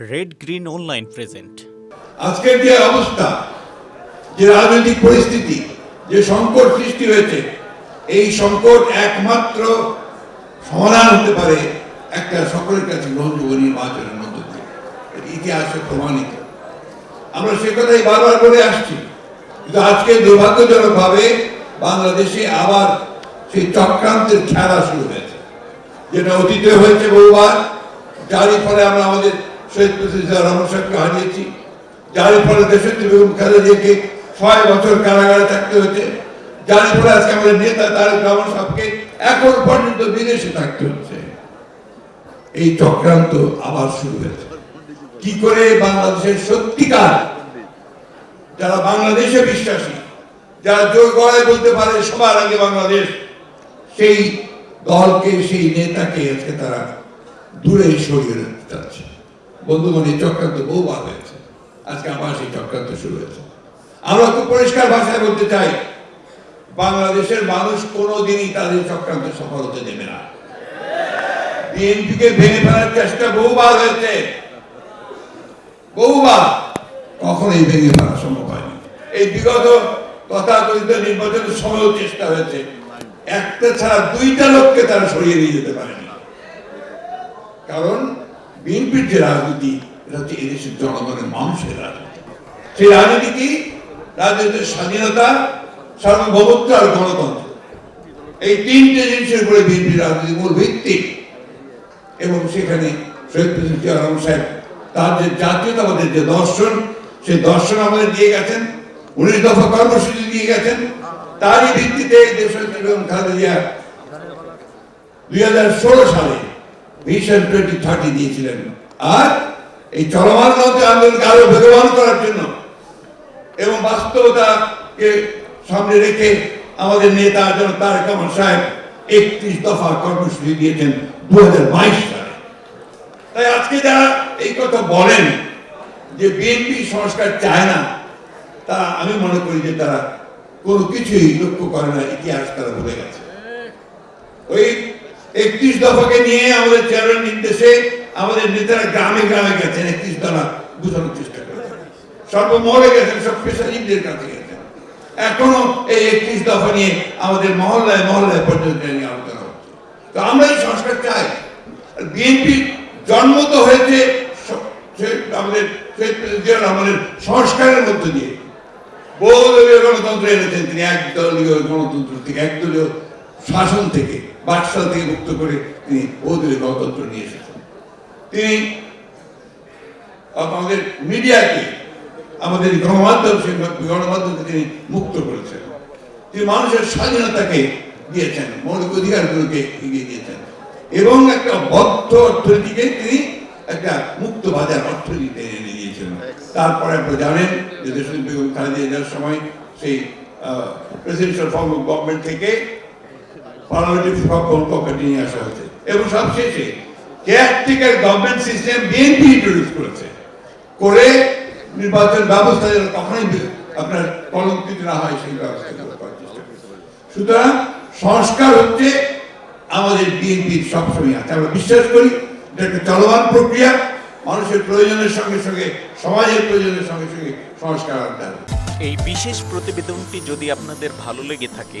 Red green online present আজকের যে অবস্থা, যে রাজনৈতিক পরিস্থিতি, যে সংকট সৃষ্টি হয়েছে, এই সংকট একমাত্র সমাধান হতে পারে একটা সকলের কাছে গ্রহণযোগ্য নির্বাচনের মধ্য দিয়ে। ইতিহাসে প্রমাণিত। আমরা সে কথাই বারবার বলে আসছি, কিন্তু আজকে দুর্ভাগ্যজনকভাবে বাংলাদেশে আবার সেই চক্রান্তের খেলা শুরু হয়েছে। যেটা অতীতে হয়েছে বহুবার, যারই ফলে আমরা আমাদের শহীদ প্রেসিডেন্ট রহমান সাহেবকে হারিয়েছি। যার ফলে দেশত্রী বেগম খালেদিয়াকে ছয় বছর কারাগারে থাকতে হয়েছে। যার ফলে আজকে আমাদের নেতা তারেক রহমান সাহেবকে এখন পর্যন্ত বিদেশে থাকতে হচ্ছে। এই চক্রান্ত আবার শুরু হয়েছে। কি করে বাংলাদেশের সত্যিকার যারা বাংলাদেশে বিশ্বাসী, যারা জোর গলায় বলতে পারে সবার আগে বাংলাদেশ, সেই দলকে, সেই নেতাকে আজকে তারা দূরে সরিয়ে রাখতে চাচ্ছে। বন্ধুগণ এই চক্রান্ত বহুবার হয়েছে। আজকে আবার সেই চক্রান্ত শুরু হয়েছে। আমরা খুব পরিষ্কার ভাষায় বলতে চাই, বাংলাদেশের মানুষ কোনোদিনই তাদের চক্রান্ত সফল হতে দেবে না। বিএনপিকে ভেঙে ফেলার চেষ্টা বহুবার হয়েছে। বহুবার কখনোই ভেঙে ফেলা সম্ভব হয়নি। এই বিগত তথাকথিত নির্বাচনের সময়ও চেষ্টা হয়েছে। একটা ছাড়া দুইটা লোককে তারা সরিয়ে নিয়ে যেতে পারেনি। কারণ বিএনপির যে রাজনীতি, এটা হচ্ছে এদেশের জনগণের মানুষের রাজনীতি। সেই রাজনীতি রাজনীতির স্বাধীনতা, সার্বভৌমত্ব আর গণতন্ত্র। এই তিনটে জিনিসের উপরে বিএনপির রাজনীতি মূল ভিত্তি। এবং সেখানে শহীদ প্রেসিডেন্ট সাহেব, তার যে জাতীয়তাবাদের যে দর্শন, সেই দর্শন আমাদের দিয়ে গেছেন। উনিশ দফা কর্মসূচি দিয়ে গেছেন। তারই ভিত্তিতে বেগম খালেদা জিয়া দুই হাজার ষোলো সালে ভিশন টোয়েন্টি থার্টি দিয়েছিলেন। আর এই চলমান মধ্যে আন্দোলনকে আরও বেগবান করার জন্য এবং বাস্তবতাকে সামনে রেখে আমাদের নেতা যেন তারেক রহমান সাহেব একত্রিশ দফা কর্মসূচি দিয়েছেন দু হাজার বাইশ সালে। তাই আজকে যারা এই কথা বলেন যে বিএনপি সংস্কার চায় না তা আমি মনে করি যে তারা কোনো কিছুই লক্ষ্য করে না, ইতিহাস তারা ভুলে গেছে। ওই একত্রিশ দফাকে নিয়ে আমাদের চেয়ারম্যান নির্দেশে আমাদের নেতারা গ্রামে গ্রামে গেছেন একত্রিশ দফা বুঝানোর চেষ্টা করেছেন। সর্বমহলে গেছেন, সব স্পেশালিস্টদের কাছে গেছেন। এখনও এই একত্রিশ দফা নিয়ে আমাদের মহল্লায় মহল্লায় পর্যন্ত নিয়ে আলোচনা হচ্ছে। তো আমরা এই সংস্কার চাই। বিএনপি জন্ম তো হয়েছে আমাদের রহমানের সংস্কারের মধ্য দিয়ে। বহুদলীয় গণতন্ত্র এনেছেন তিনি একদলীয় গণতন্ত্র থেকে একদলীয় শাসন থেকে, বাকশাল থেকে মুক্ত করে তিনি বহুদলীয় গণতন্ত্র নিয়ে এসেছেন। তিনি আমাদের মিডিয়াকে, আমাদের গণমাধ্যম গণমাধ্যমকে তিনি মুক্ত করেছেন। তিনি মানুষের স্বাধীনতাকে দিয়েছেন, মৌলিক অধিকারগুলোকে এগিয়ে দিয়েছেন। এবং একটা বদ্ধ অর্থনীতিকে তিনি একটা মুক্ত বাজার অর্থনীতি এনে দিয়েছেন। তারপরে আপনারা জানেন যে দেশের বেগম খালেদা সময় সেই প্রেসিডেন্সিয়াল ফর্ম অফ গভর্নমেন্ট থেকে ফর্ম পকেটে নিয়ে আসা হয়েছে। এবং সবশেষে caretaker government system BNP introduce করেছে, করে নির্বাচন ব্যবস্থা যেন কখনোই আপনার কলঙ্কিত না হয় সেই ব্যবস্থা সুতরাং সংস্কার হচ্ছে আমাদের বিএনপির সবসময় আছে। আমরা বিশ্বাস করি এটা একটা চলমান প্রক্রিয়া। মানুষের প্রয়োজনের সঙ্গে সঙ্গে, সমাজের প্রয়োজনের সঙ্গে সঙ্গে সংস্কার আনতে এই বিশেষ প্রতিবেদনটি যদি আপনাদের ভালো লেগে থাকে